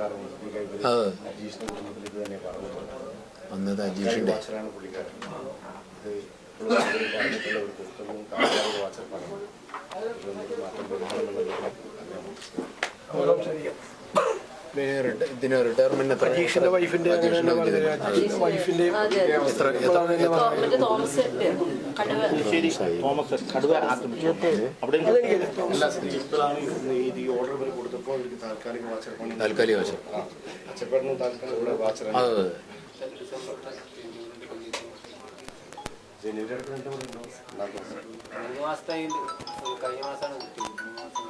കാരണം ഈ അജീഷിന്റെ ഇതിന് റിട്ടയർമെന്റ് എത്ര അജീഷിന്റെ വൈഫിന്റെ വൈഫിന്റെ അതെ അതെ. എത്ര തോമസ് കടുവ അവിടെ കൊടുത്തപ്പോൾ ഇവർക്ക് താൽക്കാലിക വാച്ചർ താൽക്കാലിക ആ അച്ചപ്പേട്ടനും താൽക്കാലിക വാച്ചറാണ് അത് അതെ. ജനുവരി മൂന്ന് മാസത്തെ കഴിഞ്ഞ മാസമാണ് കിട്ടിയത്. മൂന്ന് മാസം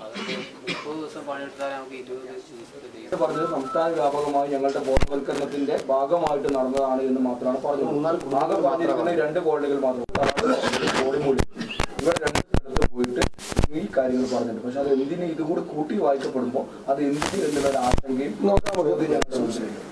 അതൊക്കെ മുപ്പത് ദിവസം പണിയെടുത്താൽ നമുക്ക് ഇരുപത് ദിവസത്തെ ഇത് പറഞ്ഞത് സംസ്ഥാന വ്യാപകമായി ഞങ്ങളുടെ ബോധവൽക്കരണത്തിന്റെ ഭാഗമായിട്ട് നടന്നതാണ് എന്ന് മാത്രമാണ് പറഞ്ഞത്. ആകെ പറഞ്ഞിരിക്കുന്ന രണ്ട് കോളനികൾ മാത്രം. കോളിമൂടി ഇവർ രണ്ട് സ്ഥലത്ത് പോയിട്ട് ഈ കാര്യങ്ങൾ പറഞ്ഞിട്ടുണ്ട്. പക്ഷെ അത് എന്തിന് ഇതുകൂടി കൂട്ടി വായിക്കപ്പെടുമ്പോൾ അത് എന്തിന് എന്നുള്ള ഒരു ആശങ്കയും പറയുന്നത് ഞങ്ങൾ മുന്നിലുണ്ട്.